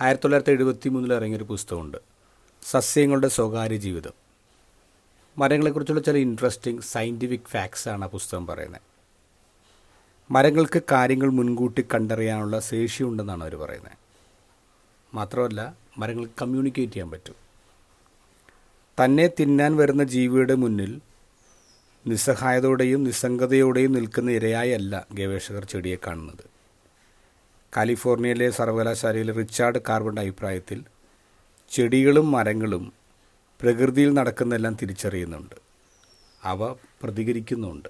ആയിരത്തി തൊള്ളായിരത്തി എഴുപത്തി മൂന്നിൽ ഇറങ്ങിയൊരു പുസ്തകമുണ്ട്. സസ്യങ്ങളുടെ സ്വകാര്യ ജീവിതം. മരങ്ങളെക്കുറിച്ചുള്ള ചില ഇൻട്രസ്റ്റിംഗ് സയന്റിഫിക് ഫാക്ട്സ് ആണ് ആ പുസ്തകം പറയുന്നത്. മരങ്ങൾക്ക് കാര്യങ്ങൾ മുൻകൂട്ടി കണ്ടറിയാനുള്ള ശേഷിയുണ്ടെന്നാണ് അവർ പറയുന്നത്. മാത്രമല്ല മരങ്ങൾ കമ്മ്യൂണിക്കേറ്റ് ചെയ്യാൻ പറ്റും. തന്നെ തിന്നാൻ വരുന്ന ജീവിയുടെ മുന്നിൽ നിസ്സഹായതയോടെയും നിസ്സംഗതയോടെയും നിൽക്കുന്ന ഇരയായല്ല ഗവേഷകർ ചെടിയെ കാണുന്നത്. കാലിഫോർണിയയിലെ സർവകലാശാലയിൽ റിച്ചാർഡ് കാർബണിന്റെ അഭിപ്രായത്തിൽ ചെടികളും മരങ്ങളും പ്രകൃതിയിൽ നടക്കുന്നതെല്ലാം തിരിച്ചറിയുന്നുണ്ട്. അവ പ്രതികരിക്കുന്നുണ്ട്.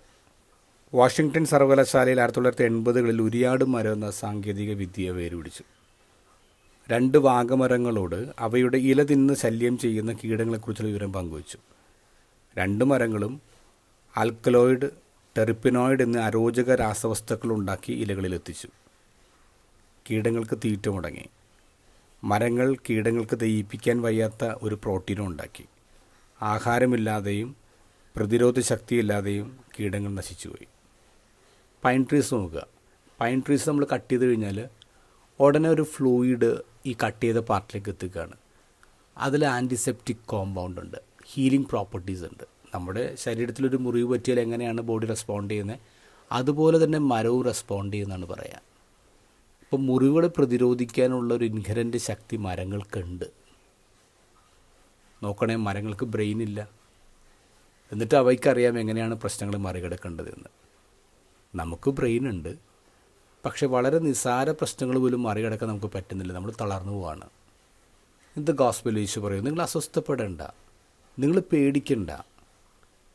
വാഷിങ്ടൺ സർവകലാശാലയിൽ ആയിരത്തി തൊള്ളായിരത്തി എൺപതുകളിൽ ഉരിയാട് മരം എന്ന സാങ്കേതിക വിദ്യ വേരുപിടിച്ചു. രണ്ട് വാഗമരങ്ങളോട് അവയുടെ ഇല തിന്ന് ശല്യം ചെയ്യുന്ന കീടങ്ങളെക്കുറിച്ചുള്ള വിവരം പങ്കുവച്ചു. രണ്ട് മരങ്ങളും ആൽക്കലോയിഡ് ടെറിപ്പിനോയിഡ് എന്നീ അരോചക രാസവസ്തുക്കൾ ഉണ്ടാക്കി ഇലകളിലെത്തിച്ചു കീടങ്ങൾക്ക് തീറ്റ മുടങ്ങി. മരങ്ങൾ കീടങ്ങൾക്ക് ദയിപ്പിക്കാൻ വയ്യാത്ത ഒരു പ്രോട്ടീനും ഉണ്ടാക്കി. ആഹാരമില്ലാതെയും പ്രതിരോധ ശക്തിയില്ലാതെയും കീടങ്ങൾ നശിച്ചുപോയി. പൈൻ ട്രീസ് നോക്കുക. പൈൻ ട്രീസ് നമ്മൾ കട്ട് ചെയ്ത് കഴിഞ്ഞാൽ ഉടനെ ഒരു ഫ്ലൂയിഡ് ഈ കട്ട് ചെയ്ത പാർട്ടിലേക്ക് എത്തിക്കുകയാണ്. അതിൽ ആന്റിസെപ്റ്റിക് കോമ്പൗണ്ട് ഉണ്ട്. ഹീലിംഗ് പ്രോപ്പർട്ടീസ് ഉണ്ട്. നമ്മുടെ ശരീരത്തിലൊരു മുറിവ് പറ്റിയാൽ എങ്ങനെയാണ് ബോഡി റെസ്പോണ്ട് ചെയ്യുന്നത്? അതുപോലെ തന്നെ മരവും റെസ്പോണ്ട് ചെയ്യുന്നതാണ് പറയാം. ഇപ്പം മുറിവുകളെ പ്രതിരോധിക്കാനുള്ള ഒരു ഇൻഹരന്റ് ശക്തി മരങ്ങൾക്കുണ്ട്. നോക്കണേ മരങ്ങൾക്ക് ബ്രെയിൻ ഇല്ല. എന്നിട്ട് അവയ്ക്കറിയാം എങ്ങനെയാണ് പ്രശ്നങ്ങൾ മറികടക്കേണ്ടതെന്ന് നമുക്ക് ബ്രെയിൻ ഉണ്ട്. പക്ഷെ വളരെ നിസ്സാര പ്രശ്നങ്ങൾ പോലും മറികടക്കാൻ നമുക്ക് പറ്റുന്നില്ല. നമ്മൾ തളർന്നു പോവാണ്. എന്ത് ഗോസ്ബൽ യേശു പറയും? നിങ്ങൾ അസ്വസ്ഥപ്പെടേണ്ട. നിങ്ങൾ പേടിക്കണ്ട.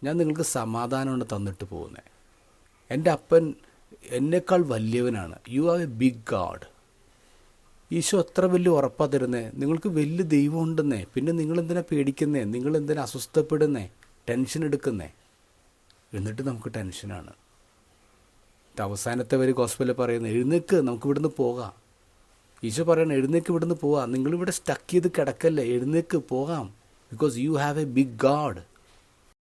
ഞാൻ നിങ്ങൾക്ക് സമാധാനമാണ് തന്നിട്ട് പോകുന്നത് എന്റെ അപ്പൻ എന്നേക്കാൾ വലിയവനാണ്. You are a big God Isho അത്ര വലിയ ഉറപ്പാ തരുന്നേ? നിങ്ങൾക്ക് വലിയ ദൈവം ഉണ്ടെന്നേ. പിന്നെ നിങ്ങൾ എന്തിനാ പേടിക്കുന്നേ? നിങ്ങൾ എന്തിനാ അസ്വസ്ഥപ്പെടുന്നേ? ടെൻഷൻ എടുക്കുന്നേ? എന്നിട്ട് നമുക്ക് ടെൻഷനാണ് അവസാനത്തെ വരെ ഗോസ്പലിൽ പറയുന്നത് എഴുന്നേക്ക് നമുക്ക് ഇവിടുന്ന് പോകാം. ഈശോ പറയണം എഴുന്നേക്ക് ഇവിടുന്ന് പോകാം. നിങ്ങളിവിടെ സ്റ്റക്ക് ചെയ്ത് കിടക്കല്ലേ എഴുന്നേക്ക് പോകാം. Because you have a big God